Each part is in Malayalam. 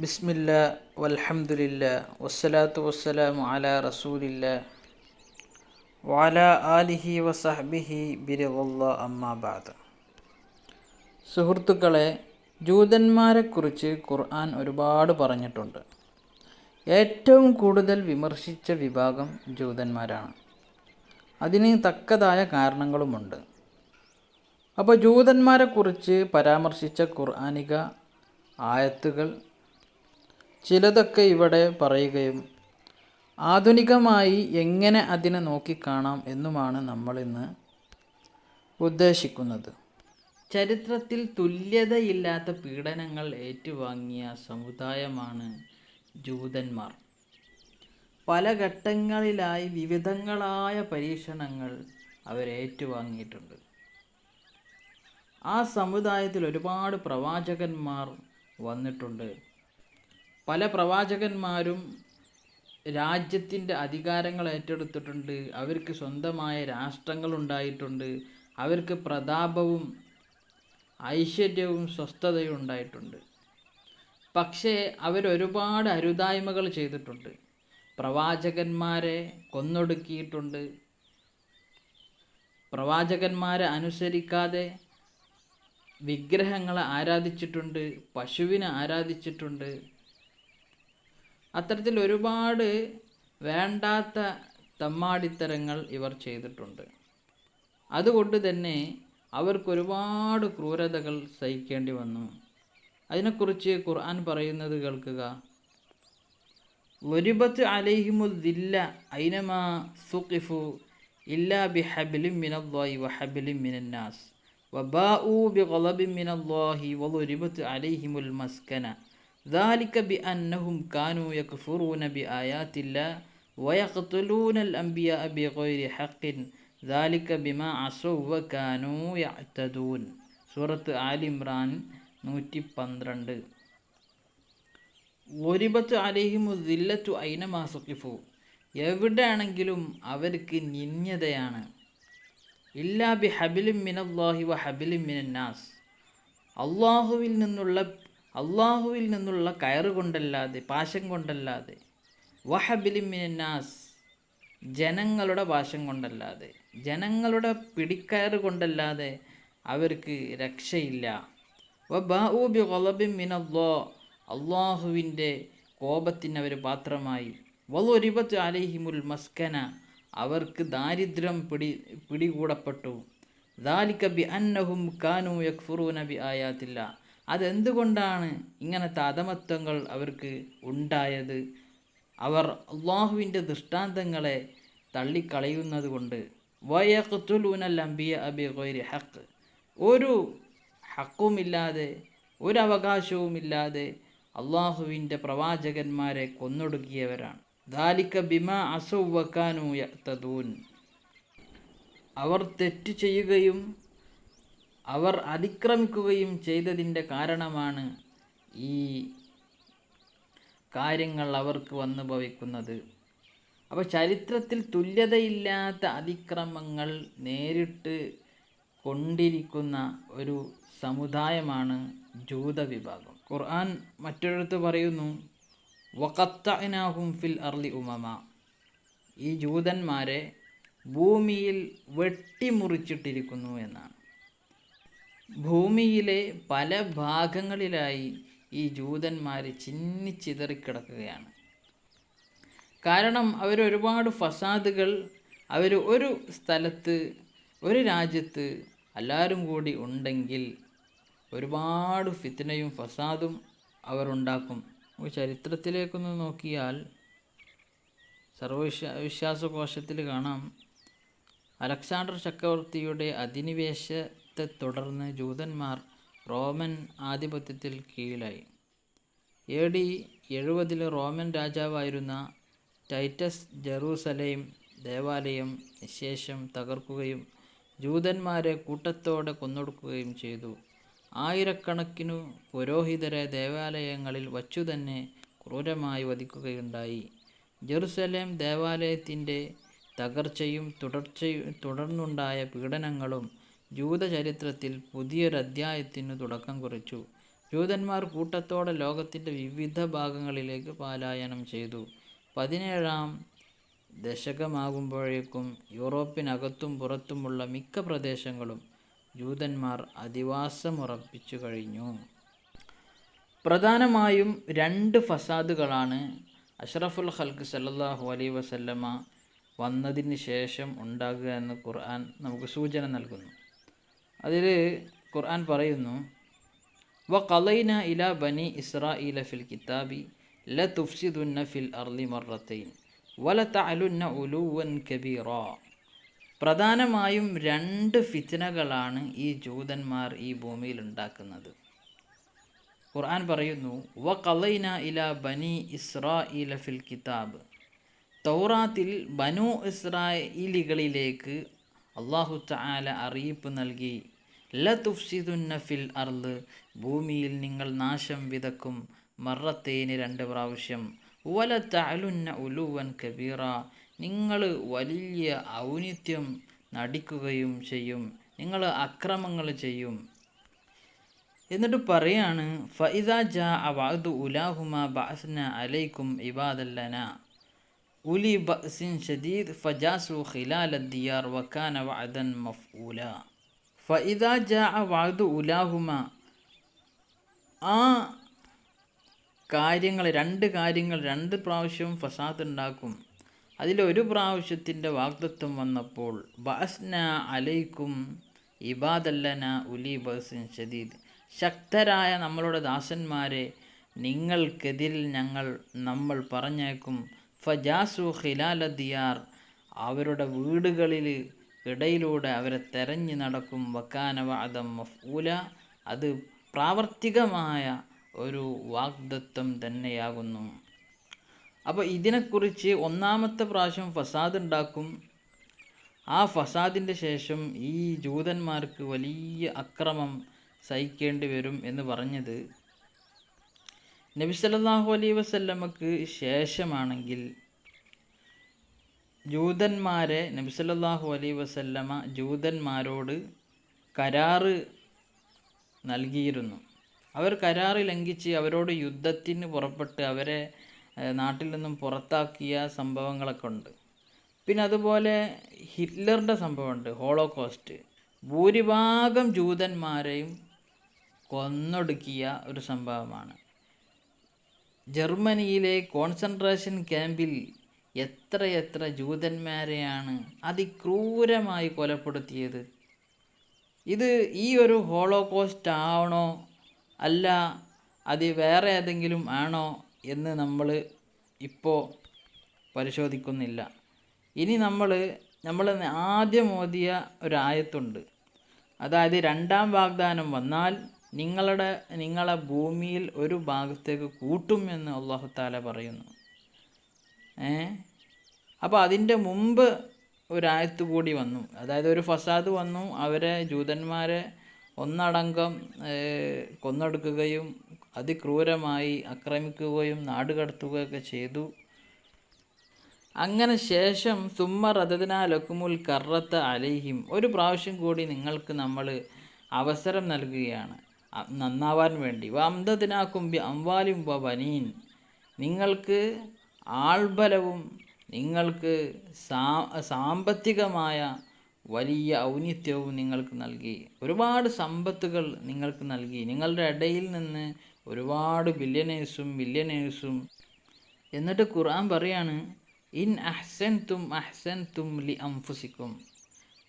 ബിസ്മില്ല വൽഹംദുലില്ല വസ്സലാത്തു വസ്സലാമു അല റസൂലില്ല വാല ആലിഹി വസഹബിഹി ബിരവല്ല അമ്മാബാദ് സുഹൃത്തുക്കളെ ജൂതന്മാരെക്കുറിച്ച് ഖുർആൻ ഒരുപാട് പറഞ്ഞിട്ടുണ്ട്. ഏറ്റവും കൂടുതൽ വിമർശിച്ച വിഭാഗം ജൂതന്മാരാണ്. അതിന് തക്കതായ കാരണങ്ങളുമുണ്ട്. അപ്പോൾ ജൂതന്മാരെക്കുറിച്ച് പരാമർശിച്ച ഖുർആനിക ആയത്തുകൾ ചിലതൊക്കെ ഇവിടെ പറയുകയും ആധുനികമായി എങ്ങനെ അതിനെ നോക്കിക്കാണാം എന്നുമാണ് നമ്മളിന്ന് ഉദ്ദേശിക്കുന്നത്. ചരിത്രത്തിൽ തുല്യതയില്ലാത്ത പീഡനങ്ങൾ ഏറ്റുവാങ്ങിയ സമുദായമാണ് ജൂതന്മാർ. പല ഘട്ടങ്ങളിലായി വിവിധങ്ങളായ പരീക്ഷണങ്ങൾ അവരേറ്റുവാങ്ങിയിട്ടുണ്ട് ആ സമുദായത്തിൽ ഒരുപാട് പ്രവാചകന്മാർ വന്നിട്ടുണ്ട്. പല പ്രവാചകന്മാരും രാജ്യത്തിന്റെ അധികാരങ്ങൾ ഏറ്റെടുത്തിട്ടുണ്ട്. അവർക്ക് സ്വന്തമായ രാഷ്ട്രങ്ങൾ ഉണ്ടായിട്ടുണ്ട്. അവർക്ക് പ്രതാപവും ഐശ്വര്യവും സ്വസ്ഥതയും ഉണ്ടായിട്ടുണ്ട്. പക്ഷേ അവരൊരുപാട് അരുതായ്മകൾ ചെയ്തിട്ടുണ്ട്. പ്രവാചകന്മാരെ കൊന്നൊടുക്കിയിട്ടുണ്ട്. പ്രവാചകന്മാരെ അനുസരിക്കാതെ വിഗ്രഹങ്ങളെ ആരാധിച്ചിട്ടുണ്ട്. പശുവിനെ ആരാധിച്ചിട്ടുണ്ട്. അത്തരത്തിൽ ഒരുപാട് വേണ്ടാത്ത തമ്മാടിത്തരങ്ങൾ ഇവർ ചെയ്തിട്ടുണ്ട്. അതുകൊണ്ട് തന്നെ അവർക്കൊരുപാട് ക്രൂരതകൾ സഹിക്കേണ്ടി വന്നു. അതിനെക്കുറിച്ച് ഖുർആൻ പറയുന്നത് കേൾക്കുക. വരിബത്ത് അലൈഹിമുൽ ദില്ല ഐനമാ സുഖിഫു ഇല്ലാ ബി ഹബിലിം മിനല്ലാഹി വ ഹബിലിം മിനന്നാസ്. ഊ ബി ഗളബിൻ മിനല്ലാഹി വലുരിബത്ത് അലൈഹിമുൽ മസ്കന. ذلك بأنهم كانوا يكفرون بآيات الله ويقتلون الأنبياء بغير حق ذلك بما عصوا وكانوا يعتدون സൂറത്ത് ആലി ഇമ്രാൻ നൂറ്റി പന്ത്രണ്ട് ഒരിബത്ത് അലിഹിമു ദില്ലത്തു ഐനമാ സുഖിഫു എവിടെയാണെങ്കിലും അവർക്ക് നിന്യതയാണ് ഇല്ലാ ബി ഹബിലിം മിനല്ലാഹി വ ഹബിലിം മിനന്നാസ് അള്ളാഹുവിൽ നിന്നുള്ള അള്ളാഹുവിൽ നിന്നുള്ള കയറ് കൊണ്ടല്ലാതെ പാശം കൊണ്ടല്ലാതെ വഹബിലിമിനാസ് ജനങ്ങളുടെ പാശം കൊണ്ടല്ലാതെ ജനങ്ങളുടെ പിടിക്കയറ് കൊണ്ടല്ലാതെ അവർക്ക് രക്ഷയില്ല. വ ബാഊ ബി ഗളബിൻ മിനല്ലോ അള്ളാഹുവിന്റെ കോപത്തിന് അവർ പാത്രമായി. വലൊരിപത്ത് അലഹിമുൽ മസ്കന അവർക്ക് ദാരിദ്ര്യം പിടി പിടികൂടപ്പെട്ടു. ദാലിക്കബി അന്നഹും കാനു യക്ഫുറൂന നബി ആയാത്തില്ല. അതെന്തുകൊണ്ടാണ് ഇങ്ങനത്തെ അധമത്വങ്ങൾ അവർക്ക് ഉണ്ടായത്? അവർ അള്ളാഹുവിന്റെ ദൃഷ്ടാന്തങ്ങളെ തള്ളിക്കളയുന്നത് കൊണ്ട് വയഖ്തുലൂനൽ അംബിയ അബി ഗൈരി ഹക്ക് ഒരു ഹക്കുമില്ലാതെ ഒരു അവകാശവുമില്ലാതെ അള്ളാഹുവിന്റെ പ്രവാചകന്മാരെ കൊന്നൊടുക്കിയവരാണ്. ദാലിക്ക ബിമ അസൗവക്കാനു തദൂൻ അവർ തെറ്റ് ചെയ്യുകയും അവർ അതിക്രമിക്കുകയും ചെയ്തതിന്റെ കാരണമാണ് ഈ കാര്യങ്ങൾ അവർക്ക് വന്നു ഭവിക്കുന്നത്. അപ്പോൾ ചരിത്രത്തിൽ തുല്യതയില്ലാത്ത അതിക്രമങ്ങൾ നേരിട്ട് കൊണ്ടിരിക്കുന്ന ഒരു സമുദായമാണ് ജൂത വിഭാഗം ഖുർആൻ മറ്റൊരിടത്ത് പറയുന്നു വക്കത്തനാഹും ഫിൽ അർലി ഉമമ. ഈ ജൂതന്മാരെ ഭൂമിയിൽ വെട്ടിമുറിച്ചിട്ടിരിക്കുന്നു എന്നാണ്. ഭൂമിയിലെ പല ഭാഗങ്ങളിലായി ഈ ജൂതന്മാർ ചിന്നിച്ചിതറിക്കിടക്കുകയാണ് കാരണം അവരൊരുപാട് ഫസാദുകൾ അവർ ഒരു സ്ഥലത്ത് ഒരു രാജ്യത്ത് എല്ലാവരും കൂടി ഉണ്ടെങ്കിൽ ഒരുപാട് ഫിത്തനയും ഫസാദും അവരുണ്ടാക്കും ചരിത്രത്തിലേക്കൊന്ന് നോക്കിയാൽ സർവവിശ്വ വിശ്വാസകോശത്തിൽ കാണാം. അലക്സാണ്ടർ ചക്രവർത്തിയുടെ അധിനിവേശത്തെ തുടർന്ന് ജൂതന്മാർ റോമൻ ആധിപത്യത്തിൽ കീഴിലായി. എ ഡി എഴുപതിൽ റോമൻ രാജാവായിരുന്ന ടൈറ്റസ് ജെറൂസലേം ദേവാലയം നിശേഷം തകർക്കുകയും ജൂതന്മാരെ കൂട്ടത്തോടെ കൊന്നൊടുക്കുകയും ചെയ്തു. ആയിരക്കണക്കിനു പുരോഹിതരെ ദേവാലയങ്ങളിൽ വച്ചു തന്നെ ക്രൂരമായി വധിക്കുകയുണ്ടായി. ജെറുസലേം ദേവാലയത്തിന്റെ തകർച്ചയും തുടർച്ചയും തുടർന്നുണ്ടായ പീഡനങ്ങളും ജൂതചരിത്രത്തിൽ പുതിയൊരധ്യായത്തിനു തുടക്കം കുറിച്ചു. ജൂതന്മാർ കൂട്ടത്തോടെ ലോകത്തിന്റെ വിവിധ ഭാഗങ്ങളിലേക്ക് പാലായനം ചെയ്തു. പതിനേഴാം ദശകമാകുമ്പോഴേക്കും യൂറോപ്പിനകത്തും പുറത്തുമുള്ള മിക്ക പ്രദേശങ്ങളും ജൂതന്മാർ അധിവാസമുറപ്പിച്ചു കഴിഞ്ഞു. പ്രധാനമായും രണ്ട് ഫസാദുകളാണ് അഷ്റഫുൽ ഹൽക്ക് സല്ലാഹു അലൈ വസല്ലമ വന്നതിന് ശേഷം ഉണ്ടാകുക എന്ന് ഖുർആൻ നമുക്ക് സൂചന നൽകുന്നു. അതിൽ ഖുർആൻ പറയുന്നു വ കലൈന ഇല ബനി ഇസ്രായില ഫിൽ കിതാബി ല തുഫ്സിദുന്ന ഫിൽ അർലി മറത്തൈൻ വല തലുന്ന ഉലുവൻ കബീറ. പ്രധാനമായും രണ്ട് ഫിത്തനകളാണ് ഈ ജൂതന്മാർ ഈ ഭൂമിയിൽ ഉണ്ടാക്കുന്നത്. ഖുർആൻ പറയുന്നു വ കലൈന ഇല ബനി ഇസ്രായില ഫിൽ കിതാബ്. തൗറാത്തിൽ ബനു ഇസ്രായേലികളിലേക്ക് അള്ളാഹു താല അറിയിപ്പ് നൽകി ലതുഫ്സിദുന്ന തുഫ്സിദുന്ന ഫിൽ അർദ് ഭൂമിയിൽ നിങ്ങൾ നാശം വിതക്കും മറത്തേന് രണ്ട് പ്രാവശ്യം. വല തലുന്ന ഉലുവൻ കബീറ നിങ്ങൾ വലിയ ഔന്നിത്യം നടിക്കുകയും ചെയ്യും നിങ്ങൾ അക്രമങ്ങൾ ചെയ്യും. എന്നിട്ട് പറയാണ് ഫൈദ ജാ അവാദു ഉലാഹുമ ബാസ്ന അലൈക്കും ഇബാദല്ലന. ഉലി ബസിൻ ഷദീദ് ഫജാസു ഖിലാല ദിയാർ വക്കാന വഅദൻ മഫ്ഊല ഫഇദാ ജാഅ അവാദു ഉലാഹുമ ആ കാര്യങ്ങൾ രണ്ട് കാര്യങ്ങൾ രണ്ട് പ്രാവശ്യം ഫസാദ് ഉണ്ടാക്കും. അതിലൊരു പ്രാവശ്യത്തിന്റെ വാഗ്ദത്വം വന്നപ്പോൾ ബഅസ്ന അലൈക്കും ഇബാദല്ലന ഉലി ബസിൻ ഷദീദ് ശക്തരായ നമ്മളുടെ ദാസന്മാരെ നിങ്ങൾക്കെതിരിൽ ഞങ്ങൾ നമ്മൾ പറഞ്ഞേക്കും ഫജാസു ഖിലാല ദിയാർ. അവരുടെ വീടുകളിൽ ഇടയിലൂടെ അവരെ തെരഞ്ഞു നടക്കും. വക്കാന വാദം മഫൂല അത് പ്രാവർത്തികമായ ഒരു വാഗ്ദത്വം തന്നെയാകുന്നു. അപ്പോൾ ഇതിനെക്കുറിച്ച് ഒന്നാമത്തെ പ്രാവശ്യം ഫസാദ് ഉണ്ടാക്കും. ആ ഫസാദിന്റെ ശേഷം ഈ ജൂതന്മാർക്ക് വലിയ അക്രമം സഹിക്കേണ്ടി വരും എന്ന് പറഞ്ഞത് നബി സല്ലല്ലാഹു അലൈ വസല്ലമക്ക് ശേഷമാണെങ്കിൽ ജൂതന്മാരെ നബി സല്ലല്ലാഹു അലൈ വസല്ലമ ജൂതന്മാരോട് കരാറ് നൽകിയിരുന്നു. അവർ കരാറ് ലംഘിച്ച് അവരോട് യുദ്ധത്തിന് പുറപ്പെട്ട് അവരെ നാട്ടിൽ നിന്നും പുറത്താക്കിയ സംഭവങ്ങളൊക്കെ ഉണ്ട്. പിന്നെ അതുപോലെ ഹിറ്റ്ലറിന്റെ സംഭവമുണ്ട് ഹോളോകോസ്റ്റ്. ഭൂരിഭാഗം ജൂതന്മാരെയും കൊന്നൊടുക്കിയ ഒരു സംഭവമാണ്. ജർമ്മനിയിലെ കോൺസെൻട്രേഷൻ ക്യാമ്പിൽ എത്രയെത്ര ജൂതന്മാരെയാണ് അതിക്രൂരമായി കൊലപ്പെടുത്തിയത്? ഇത് ഈ ഒരു ഹോളോകോസ്റ്റ് ആണോ അല്ല അത് വേറെ ഏതെങ്കിലും ആണോ എന്ന് നമ്മൾ ഇപ്പോൾ പരിശോധിക്കുന്നില്ല. ഇനി നമ്മൾ നമ്മൾ ആദ്യം ഓതിയ ഒരായത്തുണ്ട്. അതായത് രണ്ടാം വാഗ്ദാനം വന്നാൽ നിങ്ങളുടെ നിങ്ങളെ ഭൂമിയിൽ ഒരു ഭാഗത്തേക്ക് കൂട്ടും എന്ന് അള്ളാഹു താല പറയുന്നു. ഏ? അപ്പോൾ അതിന്റെ മുമ്പ് ഒരായത്ത് കൂടി വന്നു. അതായത് ഒരു ഫസാദ് വന്നു. അവരെ ജൂതന്മാരെ ഒന്നടങ്കം കൊന്നെടുക്കുകയും അതിക്രൂരമായി ആക്രമിക്കുകയും നാടുകടത്തുകയൊക്കെ ചെയ്തു. അങ്ങനെ ശേഷം സുമ്മ റദദിന ലക്കുമുൽ കറത്ത അലൈഹിം. ഒരു പ്രാവശ്യം കൂടി നിങ്ങൾക്ക് നമ്മൾ അവസരം നൽകുകയാണ്. നന്നാവാൻ വേണ്ടി. ബി അംവാലും വ നിങ്ങൾക്ക് ആൾബലവും നിങ്ങൾക്ക് സാമ്പത്തികമായ വലിയ ഔന്നിത്യവും നിങ്ങൾക്ക് നൽകി. ഒരുപാട് സമ്പത്തുകൾ നിങ്ങൾക്ക് നൽകി. നിങ്ങളുടെ ഇടയിൽ നിന്ന് ഒരുപാട് ബില്യനേഴ്സും മില്യനേഴ്സും എന്നിട്ട് ഖുർആൻ പറയാണ് ഇൻ അഹ്സൻ തും അഹ്സൻ തും ലി അംഫുസിക്കും.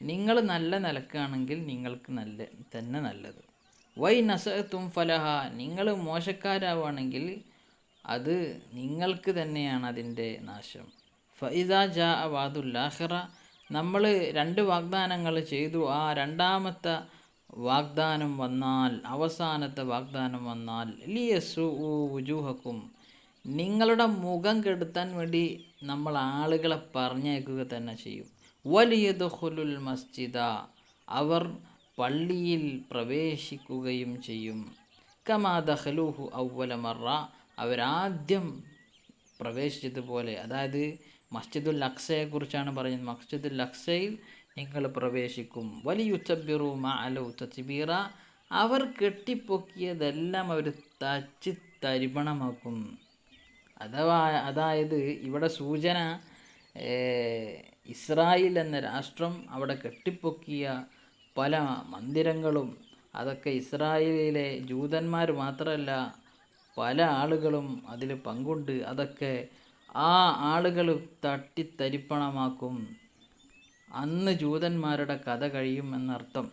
നിങ്ങൾ നല്ല നിലക്കാണെങ്കിൽ നിങ്ങൾക്ക് നല്ല തന്നെ നല്ലത്. വൈ നസത്തും ഫലഹ. നിങ്ങൾ മോശക്കാരാവുകയാണെങ്കിൽ അത് നിങ്ങൾക്ക് തന്നെയാണ് അതിന്റെ നാശം. ഫൈദ ജാ വാദുല്ലാഹിറ നമ്മൾ രണ്ട് വാഗ്ദാനങ്ങൾ ചെയ്തു. ആ രണ്ടാമത്തെ വാഗ്ദാനം വന്നാൽ അവസാനത്തെ വാഗ്ദാനം വന്നാൽ ലിയസു വുജൂഹക്കും. നിങ്ങളുടെ മുഖം കെടുത്താൻ വേണ്ടി നമ്മൾ ആളുകളെ പറഞ്ഞയക്കുക തന്നെ ചെയ്യും. വലിയ ദുഹുലുൽ മസ്ജിദ. അവർ പള്ളിയിൽ പ്രവേശിക്കുകയും ചെയ്യും. കമാ ഔവലമറ ഔവല മറ. അവരാദ്യം പ്രവേശിച്ചതുപോലെ അതായത് മസ്ജിദുൽ അക്സയെക്കുറിച്ചാണ് പറയുന്നത് മസ്ജിദുൽ അക്സയിൽ നിങ്ങൾ പ്രവേശിക്കും. വലിയുത്തബിറു മാ തച്ചിബീറ അവർ കെട്ടിപ്പൊക്കിയതെല്ലാം അവർ തച്ച് തരിപണമാക്കും അഥവാ അതായത് ഇവിടെ സൂചന ഇസ്രായേൽ എന്ന രാഷ്ട്രം അവിടെ കെട്ടിപ്പൊക്കിയ പല മന്ദിരങ്ങളും അതൊക്കെ ഇസ്രായേലിലെ ജൂതന്മാർ മാത്രമല്ല പല ആളുകളും അതിൽ പങ്കുണ്ട്. അതൊക്കെ ആ ആളുകൾ തട്ടിത്തരിപ്പണമാക്കും. അന്ന് ജൂതന്മാരുടെ കഥ കഴിയും എന്നർത്ഥം.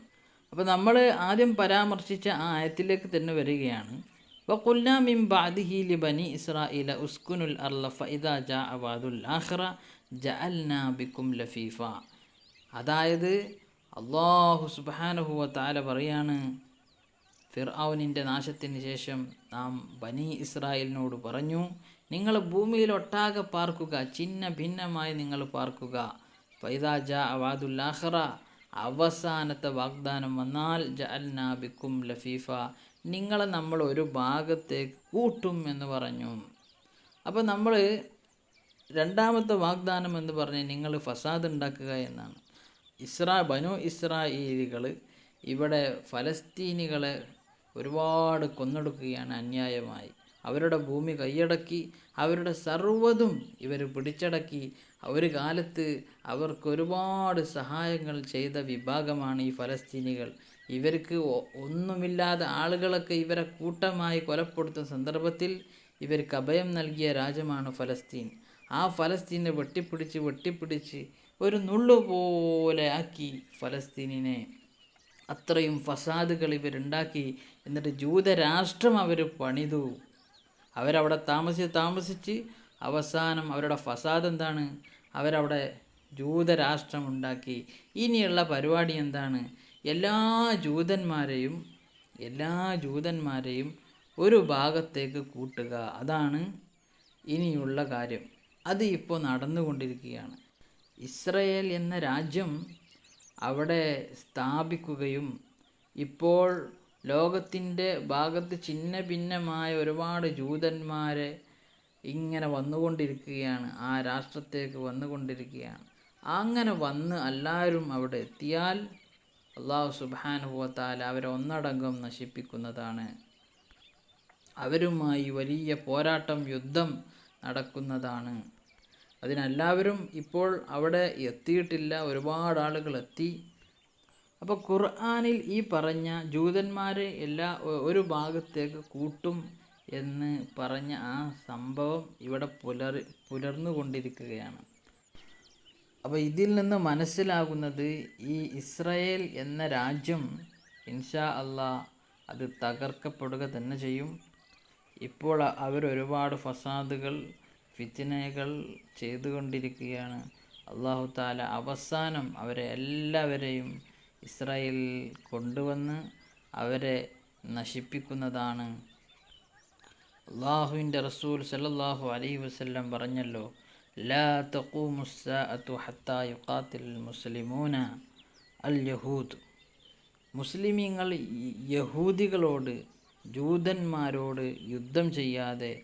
അപ്പോൾ നമ്മൾ ആദ്യം പരാമർശിച്ച ആ ആയത്തിലേക്ക് തന്നെ വരികയാണ്. മിൻ ബഅദിഹി ലിബനി ഇസ്രാഈല ഉസ്കുനുൽ അർള ഫഇദാ ജാഅ ആഹ്റ ജ അൽ നാബിക്കും ലഫീഫ. അതായത് അള്ളാഹു സുബ്ഹാനഹു വ തആല പറയാണ് ഫിർഔനിന്റെ നാശത്തിന് ശേഷം നാം ബനി ഇസ്രായേലിനോട് പറഞ്ഞു നിങ്ങൾ ഭൂമിയിൽ ഒട്ടാകെ പാർക്കുക ചിന്ന ഭിന്നമായി നിങ്ങൾ പാർക്കുക. ഫൈദാജ അവാദുല്ലാഹറ അവസാനത്തെ വാഗ്ദാനം വന്നാൽ ജഅൽനാബിക്കും ലഫീഫ. നിങ്ങളെ നമ്മൾ ഒരു ഭാഗത്തേക്ക് കൂട്ടും എന്ന് പറഞ്ഞു. അപ്പോൾ നമ്മൾ രണ്ടാമത്തെ വാഗ്ദാനം എന്ന് പറഞ്ഞാൽ നിങ്ങൾ ഫസാദ് ഉണ്ടാക്കുക എന്നാണ്. ഇസ്രാ ബനു ഇസ്രായേലികൾ ഇവിടെ ഫലസ്തീനികളെ ഒരുപാട് കൊന്നൊടുക്കുകയാണ് അന്യായമായി. അവരുടെ ഭൂമി കൈയടക്കി അവരുടെ സർവതും ഇവർ പിടിച്ചടക്കി. ഒരു കാലത്ത് അവർക്ക് ഒരുപാട് സഹായങ്ങൾ ചെയ്ത വിഭാഗമാണ് ഈ ഫലസ്തീനികൾ. ഇവർക്ക് ഒന്നുമില്ലാതെ ആളുകളൊക്കെ ഇവരെ കൂട്ടമായി കൊലപ്പെടുത്തുന്ന സന്ദർഭത്തിൽ ഇവർക്ക് അഭയം നൽകിയ രാജ്യമാണ് ഫലസ്തീൻ. ആ ഫലസ്തീനെ വെട്ടിപ്പിടിച്ച് വെട്ടിപ്പിടിച്ച് ഒരു നുള്ളുപോലെ ആക്കി ഫലസ്തീനിനെ. അത്രയും ഫസാദുകൾ ഇവരുണ്ടാക്കി. എന്നിട്ട് ജൂതരാഷ്ട്രം അവർ പണിതു. അവരവിടെ താമസിച്ച് താമസിച്ച് അവസാനം അവരുടെ ഫസാദ് എന്താണ്? അവരവിടെ ജൂതരാഷ്ട്രം ഉണ്ടാക്കി. ഇനിയുള്ള പരിപാടി എന്താണ്? എല്ലാ ജൂതന്മാരെയും എല്ലാ ജൂതന്മാരെയും ഒരു ഭാഗത്തേക്ക് കൂട്ടുക. അതാണ് ഇനിയുള്ള കാര്യം. അത് ഇപ്പോൾ നടന്നുകൊണ്ടിരിക്കുകയാണ്. ഇസ്രയേൽ എന്ന രാജ്യം അവിടെ സ്ഥാപിക്കുകയും ഇപ്പോൾ ലോകത്തിന്റെ ഭാഗത്ത് ചിന്ന ഭിന്നമായ ഒരുപാട് ജൂതന്മാരെ ഇങ്ങനെ വന്നുകൊണ്ടിരിക്കുകയാണ്. ആ രാഷ്ട്രത്തേക്ക് വന്നുകൊണ്ടിരിക്കുകയാണ്. അങ്ങനെ വന്ന് എല്ലാവരും അവിടെ എത്തിയാൽ അള്ളാഹു സുബാനുഭവത്താൽ അവരെ ഒന്നടങ്കം നശിപ്പിക്കുന്നതാണ്. അവരുമായി വലിയ പോരാട്ടം യുദ്ധം നടക്കുന്നതാണ്. അതിനെല്ലാവരും ഇപ്പോൾ അവിടെ എത്തിയിട്ടില്ല. ഒരുപാട് ആളുകൾ എത്തി. അപ്പോൾ ഖുർആാനിൽ ഈ പറഞ്ഞ ജൂതന്മാരെ എല്ലാ ഒരു ഭാഗത്തേക്ക് കൂട്ടും എന്ന് പറഞ്ഞ ആ സംഭവം ഇവിടെ പുലർ പുലർന്നുകൊണ്ടിരിക്കുകയാണ് അപ്പോൾ ഇതിൽ നിന്ന് മനസ്സിലാകുന്നത് ഈ ഇസ്രയേൽ എന്ന രാജ്യം ഇൻഷാ അള്ളാ അത് തകർക്കപ്പെടുക തന്നെ ചെയ്യും. ഇപ്പോൾ അവരൊരുപാട് ഫസാദുകൾ ഫിത്തിനകൾ ചെയ്തുകൊണ്ടിരിക്കുകയാണ്. അള്ളാഹു താല അവസാനം അവരെ എല്ലാവരെയും ഇസ്രായേൽ കൊണ്ടുവന്ന് അവരെ നശിപ്പിക്കുന്നതാണ്. അള്ളാഹുവിന്റെ റസൂൽ സല്ലല്ലാഹു അലൈഹി വസല്ലം പറഞ്ഞല്ലോ ലാ ഹത്താ മുസ്ലിമൂന അൽ യഹൂദ്. മുസ്ലിമീങ്ങൾ യഹൂദികളോട് ജൂതന്മാരോട് യുദ്ധം ചെയ്യാതെ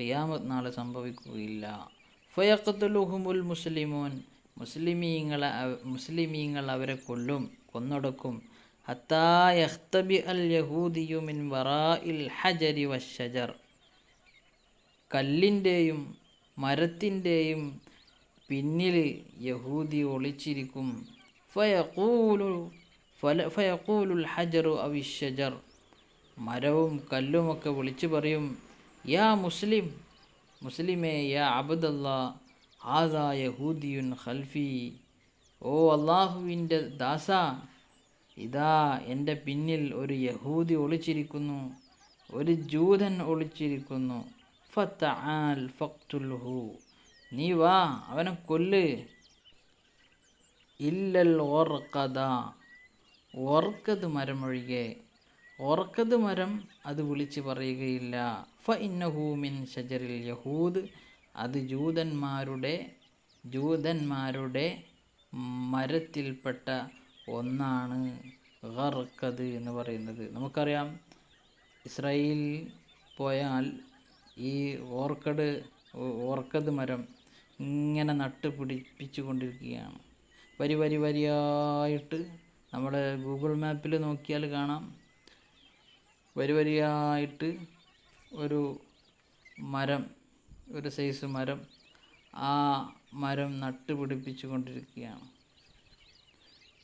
ഖിയാമത്ത് നാളെ സംഭവിക്കുകയില്ല. ഫയക്കത്തുലുഹുമുൽ മുസ്ലിമോൻ. മുസ്ലിമീങ്ങളെ മുസ്ലിമീങ്ങൾ അവരെ കൊല്ലും കൊന്നൊടുക്കും. ഹത്താ യഖ്തബി അൽ യഹൂദിയു മിൻ വറാഇൽ ഹജരി വഷജർ കല്ലിന്റെയും മരത്തിന്റെയും പിന്നിൽ യഹൂദി ഒളിച്ചിരിക്കും. ഫയഖൂലു ഫല ഫയഖൂലുൽ ഹജറു അവിഷജർ മരവും കല്ലുമൊക്കെ വിളിച്ചു പറയും യാ മുസ്ലിം മുസ്ലിമേ യാ അബദല്ലാ ആദാ യഹൂദിയുൻ ഖൽഫി. ഓ അള്ളാഹുവിന്റെ ദാസ ഇതാ എന്റെ പിന്നിൽ ഒരു യഹൂദി ഒളിച്ചിരിക്കുന്നു ഒരു ജൂതൻ ഒളിച്ചിരിക്കുന്നു. ഫത്തആൽ ഫക്തുൽഹു. നീ വാ അവനെ കൊല്ല്. ഇല്ലൽ ഓർക്കത ഓർക്കത് മരമൊഴികെ. ഓർക്കത് മരം അത് വിളിച്ച് പറയുകയില്ല. ഫ ഷജറിൽ യഹൂദ്. അത് ജൂതന്മാരുടെ ജൂതന്മാരുടെ മരത്തിൽപ്പെട്ട ഒന്നാണ് ഗർക്കത് എന്ന് പറയുന്നത്. നമുക്കറിയാം ഇസ്രായേൽ പോയാൽ ഈ ഓർക്കഡ് ഓർക്കത് മരം ഇങ്ങനെ നട്ട് പിടിപ്പിച്ചു കൊണ്ടിരിക്കുകയാണ്. വരി വരി വരിയായിട്ട് നമ്മുടെ ഗൂഗിൾ മാപ്പിൽ നോക്കിയാൽ കാണാം. വരി വരിയായിട്ട് ഒരു മരം ഒരു സൈസ് മരം ആ മരം നട്ടുപിടിപ്പിച്ചു കൊണ്ടിരിക്കുകയാണ്.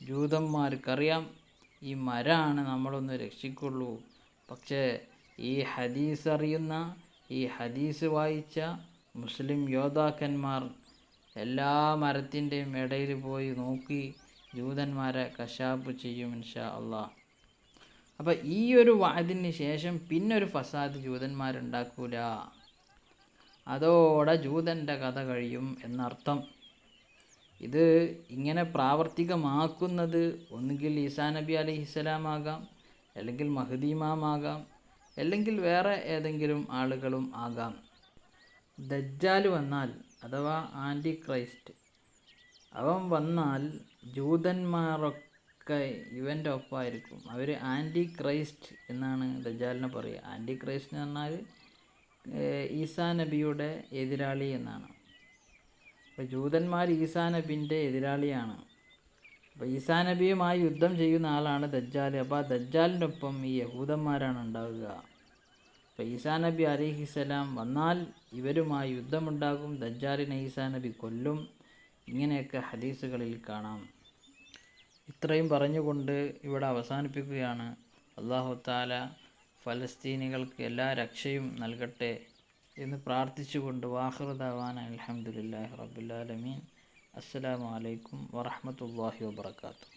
ജൂതന്മാർക്കറിയാം ഈ മരമാണ് നമ്മളൊന്ന് രക്ഷിക്കുള്ളൂ. പക്ഷേ ഈ ഹദീസ് അറിയുന്ന ഈ ഹദീസ് വായിച്ച മുസ്ലിം യോദ്ധാക്കന്മാർ എല്ലാ മരത്തിന്റെയും ഇടയിൽ പോയി നോക്കി ജൂതന്മാരെ കശാപ്പ് ചെയ്യും ഇൻഷാ അള്ളാഹ് അപ്പം ഈ ഒരു വാദിന് ശേഷം പിന്നൊരു ഫസാദ് ജൂതന്മാരുണ്ടാക്കൂല. അതോടെ ജൂതന്റെ കഥ കഴിയും എന്നർത്ഥം. ഇത് ഇങ്ങനെ പ്രാവർത്തികമാക്കുന്നത് ഒന്നുകിൽ ഈസാ നബി അലൈഹിസ്സലാം ആകാം അല്ലെങ്കിൽ മഹദീമാമാകാം അല്ലെങ്കിൽ വേറെ ഏതെങ്കിലും ആളുകളും ആകാം. ദജ്ജാൽ വന്നാൽ അഥവാ ആന്റി ക്രൈസ്റ്റ് അവൻ വന്നാൽ ജൂതന്മാരൊക്കെ ഇവന്റെ ഒപ്പമായിരിക്കും. അവർ ആന്റി ക്രൈസ്റ്റ് എന്നാണ് ദജാലിനെ പറയുക. ആന്റി ക്രൈസ്റ്റ് എന്ന് പറഞ്ഞാൽ ഈസാ നബിയുടെ എതിരാളി എന്നാണ്. അപ്പോൾ ജൂതന്മാർ ഈസാ നബിന്റെ എതിരാളിയാണ്. അപ്പോൾ ഈസാ നബിയുമായി യുദ്ധം ചെയ്യുന്ന ആളാണ് ദജ്ജാൽ അപ്പോൾ ആ ദജ്ജാലിന്റെ ഒപ്പം ഈ യഹൂദന്മാരാണ് ഉണ്ടാവുക. അപ്പോൾ ഈസാ നബി അലിഹിസലാം വന്നാൽ ഇവരുമായി യുദ്ധമുണ്ടാകും. ദജ്ജാലിനെ ഈസാ നബി കൊല്ലും. ഇങ്ങനെയൊക്കെ ഹദീസുകളിൽ കാണാം. ഇത്രയും പറഞ്ഞുകൊണ്ട് ഇവിടെ അവസാനിപ്പിക്കുകയാണ്. അള്ളാഹു താല ഫലസ്തീനികൾക്ക് എല്ലാ രക്ഷയും നൽകട്ടെ എന്ന് പ്രാർത്ഥിച്ചുകൊണ്ട് വാഹൃദാവാൻ അലഹമുല്ലാ റബ്ബുലാലമീൻ അസ്സാം വലൈക്കും വറഹമത്തല്ലാഹി വബർക്കാത്തു